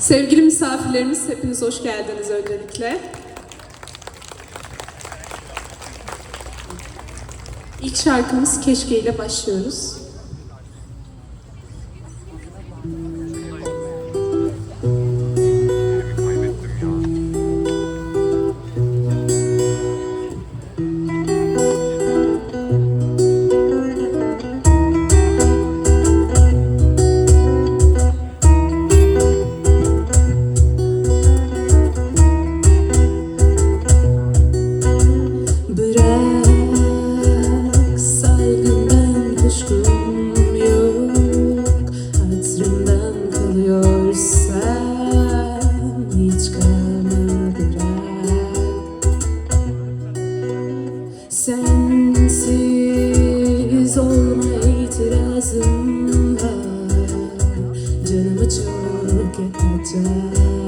Sevgili misafirlerimiz, hepiniz hoş geldiniz öncelikle. İlk şarkımız Keşke ile başlıyoruz. Sensiz olma itirazım var. Canımı çok yakacak.